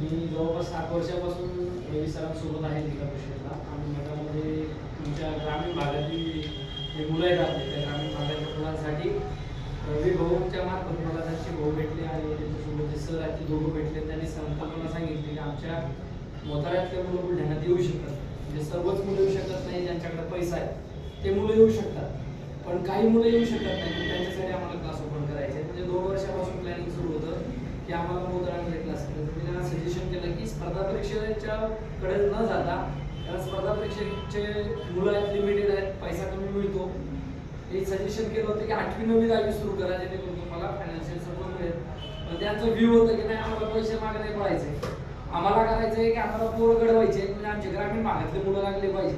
मी जवळपास सात वर्षापासून रवी सरांसोबत आहे जिल्हा परिषदेला आणि गटामध्ये तुमच्या ग्रामीण भागातील जे मुलं आहेत आपले त्या ग्रामीण भागातील मुलांसाठी रवी भाऊच्या मार्फत मला त्यांचे भाऊ भेटले आणि त्यांच्यासोबत जे सर आहेत ते दोघं भेटले. त्यांनी संकल्पना सांगितली की आमच्या मोताळ्यातले मुलं बुलढाण्यात येऊ शकतात. म्हणजे सर्वच मुलं येऊ शकत नाही ज्यांच्याकडे पैसा आहे ते मुलं येऊ शकतात. पण काही मुलं येऊ शकत नाही त्यांच्यासाठी आम्हाला क्लास ओपन करायचे म्हणजे दोन वर्षापासून प्लॅनिंग सुरू होतं की आम्हाला मोताळ्यामध्ये क्लास करायचं मी त्यांना सजेशन केलं की स्पर्धा परीक्षेच्या कडे न जाता कारण स्पर्धा परीक्षेचे मुलं आहेत लिमिटेड आहेत पैसा कमी मिळतो. हे सजेशन केलं होतं की आठवी नववी दहावी सुरू करा जेणेकरून तुम्हाला फायनान्शियल सपोर्ट मिळेल. पण त्यांचं व्ह्यू होतं की नाही आम्हाला पैसे मागे नाही पडायचे. आम्हाला करायचं आहे की आम्हाला पोरं घडवायचे म्हणजे आमचे ग्रामीण भागातले मुलं लागले पाहिजे.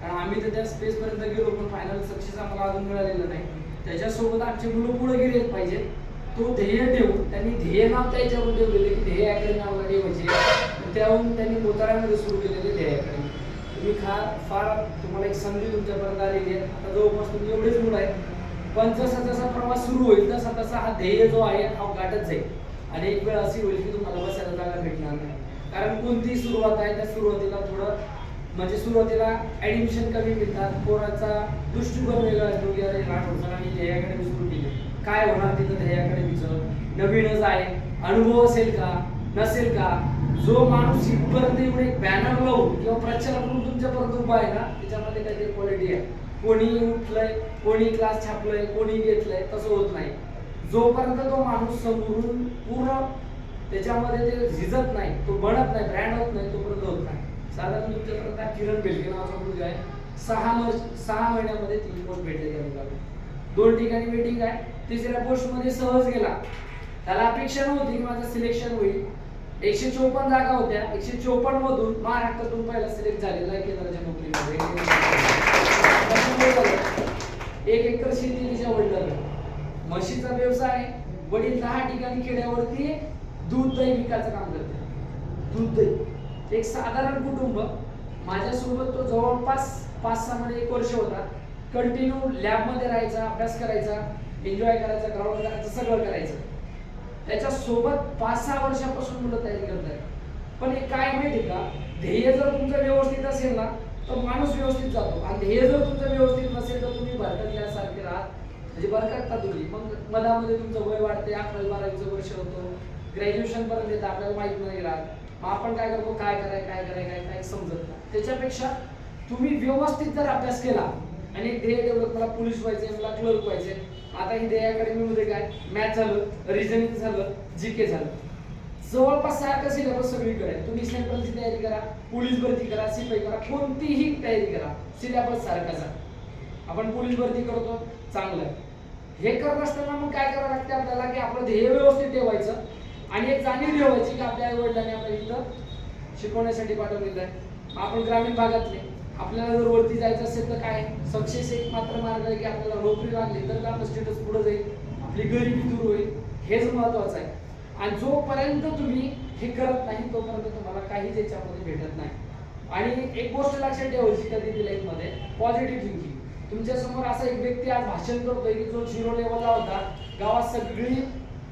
कारण आम्ही तर त्या स्पेसपर्यंत गेलो पण फायनल सक्सेस आम्हाला अजून मिळालेलं नाही. त्याच्यासोबत आमचे मुलं पुढे गेले पाहिजेत. तो ध्येय ठेवून त्यांनी ध्येय नाव त्याच्यावर ठेवलेले की ध्येय अकॅडमी आम्हाला ठेवायचे. त्याहून त्यांनी मोतारामध्ये सुरू केलेली ध्येय तुम्ही खा फार तुम्हाला एक संधी तुमच्यापर्यंत आलेली आहे. आता जवळपास तुम्ही एवढेच मुलं आहेत. पण जसा जसा प्रवास सुरू होईल तसा तसा हा ध्येय जो आहे हा गाठत जाईल. आणि एक वेळ अशी होईल की तुम्हाला बसायला जागा भेटणार नाही. कारण कोणतीही सुरुवात आहे त्या सुरुवातीला थोडं म्हणजे सुरुवातीला ॲडमिशन कमी मिळतात. पोराचा दृष्टिकोन वेगळा असतो की अरे लहान सरांनी ध्येय अकॅडमी सुरू केली. काय होणार तिथं ध्येय अकॅडमीचं नवीनच आहे. अनुभव असेल का? नसेल का? जो माणूस इथपर्यंत येऊन एक बॅनर लावून किंवा प्रचार करून तुमच्यापर्यंत उभा आहे ना त्याच्यामध्ये काहीतरी क्वालिटी आहे. कोणी उठलंय कोणी क्लास छापलंय कोणी घेतलंय तसं होत नाही. जोपर्यंत तो माणूस समोरून पूर्ण त्याच्यामध्ये ते झिजत नाही तो बनत नाही ब्रँड होत नाही तोपर्यंत होत नाही. साधारण तुमच्यापर्यंत किरण बेलके नावाचा मुलगा आहे. सहा वर्ष सहा महिन्यामध्ये तीन पोस्ट भेटले त्या मुलाला. दोन ठिकाणी मीटिंग आहे. तिसऱ्या पोस्टमध्ये सहज गेला. त्याला अपेक्षा नव्हती की माझं सिलेक्शन होईल. एकशे चोपन्न जागा होत्या. एकशे चोपन्न मधून महाराष्ट्रातून पहिला सिलेक्ट झालेला आहे केंद्राच्या नोकरीमध्ये. एक एकर शेती तिच्या वडिलांना. म्हशीचा व्यवसाय वडील दहा ठिकाणी खेड्यावरती दूध दही विकायचं काम करते दूध दही. एक साधारण कुटुंब माझ्यासोबत तो जवळपास पाच सहा मध्ये एक वर्ष होता. कंटिन्यू लॅबमध्ये राहायचा अभ्यास करायचा एन्जॉय करायचा ग्राउंड करायचं सगळं करायचं. त्याच्या सोबत पाच सहा वर्षापासून मुलं तयारी करत आहेत. पण हे काय माहिती का? ध्येय जर तुमचं व्यवस्थित असेल ना तर माणूस व्यवस्थित जातो. आणि ध्येय जर तुमचं व्यवस्थित नसेल तर तुम्ही भरकटल्यासारखे राहत म्हणजे भरकटता तुम्ही? मग मधामध्ये तुमचं वय वाढते अकरावी बारावीचं वर्ष होतो. ग्रॅज्युएशन पर्यंत येतं आपल्याला माहीत नाही राहत. मग आपण काय करतो? काय कराय काय कराय काय काय समजत नाही. त्याच्यापेक्षा तुम्ही व्यवस्थित जर अभ्यास केला आणि ध्येय डेव्हलप मला पोलीस व्हायचे मला क्लर्क व्हायचे आता इथे अकॅडमी मध्ये काय? मॅथ झालं रिझनिंग झालं जी के झालं. जवळपास सारखं सिलेबस सगळीकडे आहे तुम्ही सेंट्रलची तयारी करा पोलीस भरती करा सिपाई करा कोणतीही तयारी करा. सिलेबस सारखाच आहे आपण पोलीस भरती करतो चांगलं हे करत असताना मग काय करावं लागते आपल्याला? की आपलं ध्येय व्यवस्थित ठेवायचं आणि एक जाणीव ठेवायची की आपल्या आई वडिलांनी आपल्या इथं शिकवण्यासाठी पाठवलेलं आहे. आपण ग्रामीण भागातले आपल्याला जर वरती जायचं असेल तर काय? सक्सेस एक मात्र मार्ग आहे की आपल्याला नोकरी लागली तर आपलं स्टेटस पुढे जाईल. आपली गरिबी दूर होईल. हेच महत्वाचं आहे. आणि जोपर्यंत तुम्ही हे करत नाही तोपर्यंत तुम्हाला काहीच याच्यामध्ये भेटत नाही. आणि एक गोष्ट लक्षात ठेवायची कधी लाईफमध्ये पॉझिटिव्ह थिंकिंग तुमच्यासमोर असा एक व्यक्ती आज भाषण करतोय की जो झिरो लेवलला होता. गावात सगळी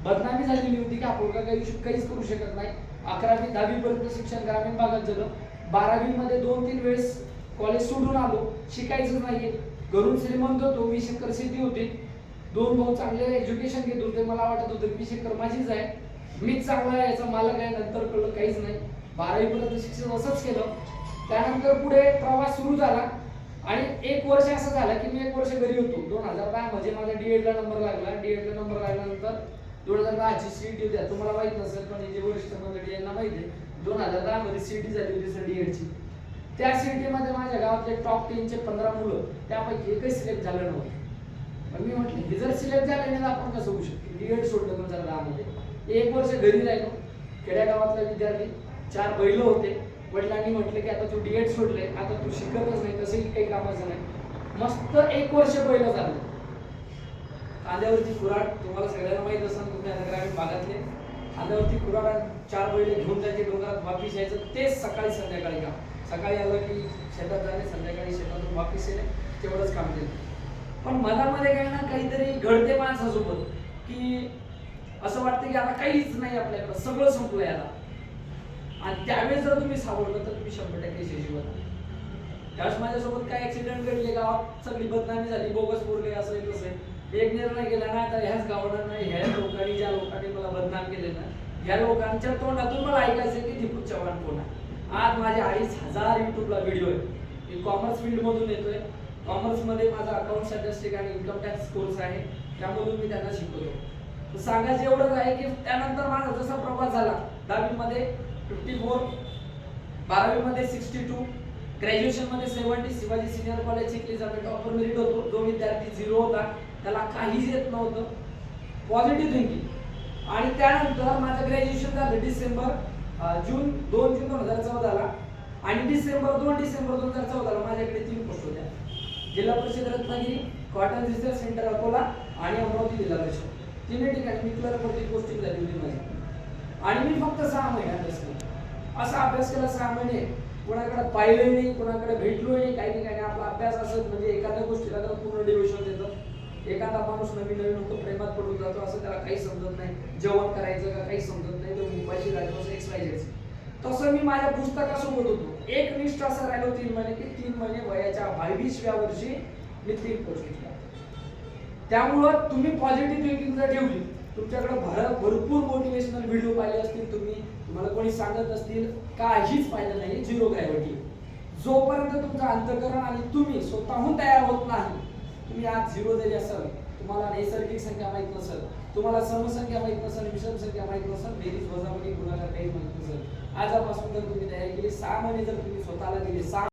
बदनामी झालेली होती की आपण काही काहीच करू शकत नाही. अकरावी दहावी पर्यंत शिक्षण ग्रामीण भागात झालं. बारावी मध्ये दोन तीन वेळेस कॉलेज सोडून आलो. शिकायचं नाहीये. घरून श्रीमंत होतो मी एकर शेती होती. दोन भाऊ चांगले एज्युकेशन घेत होते मला वाटत होतं मी एकर माझीच आहे. मीच चांगला आहे याचा मालक आहे नंतर कळलं काहीच नाही. बारावी पर्यंत शिक्षण असंच केलं. त्यानंतर पुढे प्रवास सुरू झाला. आणि एक वर्ष असं झालं की मी एक वर्ष घरी होतो. दोन हजार दहा मध्ये माझा डीएडला नंबर लागला. डीएडला नंबर लागल्यानंतर दोन हजार दहाची सीईटी होती. तुम्हाला माहीत नसेल पण जे वरिष्ठ मंडळी यांना माहिती आहे दोन हजार दहा मध्ये टी झाली होती सर डीएडची त्या सीईटीमध्ये माझ्या गावातले टॉप टेनचे पंधरा मुलं त्यापैकी एकही सिलेक्ट झालं नव्हतं. पण मी म्हटलं हे जर सिलेक्ट झालं नाही तर आपण कसं होऊ शकतो? डीएड सोडलं दोन हजार दहा एक वर्ष घरी राहिलो. खेड्यागावातला विद्यार्थी चार बैल होते. वडिलांनी म्हटलं की आता तू डीएड सोडले आता तू शिकतच नाही तसंही काही कामाचं नाही. मस्त एक वर्ष बैल झालं. कांद्यावरती कुराड तुम्हाला सगळ्यांना माहीत असेल तुमच्या ग्रामीण भागातले. खांद्यावरती कुराड चार बैल घेऊन जायचे डोंगरात वापिस यायचं तेच सकाळी संध्याकाळी काम. सकाळी आलं की शेतात जाणे संध्याकाळी शेतातून वापिस येणे तेवढंच काम केलं पण मनामध्ये काय ना काहीतरी घडते माणसासोबत की असं वाटतं की आता काहीच नाही आपल्याकडं सगळं संपलं आता. आणि त्यावेळेस जर तुम्ही सावरलं तर तुम्ही शंभर टक्के यशस्वी होता त्यावेळेस माझ्यासोबत काय ऍक्सिडेंट घडले गावात सगळी बदनामी झाली बोगस पुरले असं आहे तसं आहे. एक निर्णय केला ना तर ह्याच गावाला नाही ह्या लोकांनी ज्या लोकांनी मला बदनाम केले ना ह्या लोकांच्या तोंडातून मला ऐकायचं की दीपक चव्हाण कोण आहे? आज माझे अडीच हजार युट्यूबला व्हिडिओ आहे मी कॉमर्स फील्डमधून येतोय. कॉमर्समध्ये माझा अकाउंट स्टॅटिस्टिक आणि इन्कम टॅक्स कोर्स आहे. त्यामधून मी त्यांना शिकवतो तर सांगायचं एवढंच आहे की त्यानंतर माझा जसा प्रवास झाला दहावीमध्ये फिफ्टी फोर बारावीमध्ये सिक्स्टी टू ग्रॅज्युएशनमध्ये सेवन्टी शिवाजी सिनियर कॉलेज शिकली जाते. टॉपर मेरिट होतो. जो विद्यार्थी झिरो होता त्याला काहीच येत नव्हतं. पॉझिटिव्ह थिंकिंग आणि त्यानंतर माझं ग्रॅज्युएशन झालं डिसेंबर जून दोन जून दोन हजार चौदाला आणि डिसेंबर दोन डिसेंबर दोन हजार चौदाला माझ्याकडे तीन पोस्ट होत्या. Zilla Parishad Ratnagiri cotton research centre Akola आणि अमरावती जिल्हा परिषद. तिन्ही ठिकाणी मी क्लर्कवरती पोस्टिंग झाली होती माझी? आणि मी फक्त सहा महिने अभ्यास केला. असा अभ्यास केला सहा महिने. कोणाकडे पाहिलं नाही कोणाकडे भेटलो नाही काही ठिकाणी आपला अभ्यास असत म्हणजे एखाद्या गोष्टीला तर पूर्ण डिव्हिजन देतं एखादा माणूस नवीन नवीन होतो प्रेमात पडून जातो असं त्याला काही समजत नाही. जेवण करायचं का काही समजत नाही तो मुंबईची राहिलो असं एक्स वाय तसं मी माझ्या पुस्तकासोबत होतो. एक निष्ठ असं राहिलो तीन महिने की तीन महिने वयाच्या बावीसव्या वर्षी मी तीन पोस्ट घेतला त्यामुळं तुम्ही पॉझिटिव्ह थिंकिंग जर ठेवली तुमच्याकडे भर भरपूर मोटिवेशनल व्हिडिओ पाहिले असतील तुम्ही तुम्हाला कोणी सांगत असतील काहीच पाहिलं नाही झिरो ग्रॅव्हिटी जोपर्यंत तुमचं अंतकरण आणि तुम्ही स्वतःहून तयार होत नाही तुम्ही झिरो जरी असाल तुम्हाला नैसर्गिक संख्या माहीत नसेल तुम्हाला समसंख्या माहीत नसेल विषम संख्या माहीत नसेल बेरीज वजावटी गुणाकार काही माहीत नसेल. आजपासून जर तुम्ही तयारी केली सहा महिने जर तुम्ही स्वतःला दिले सहा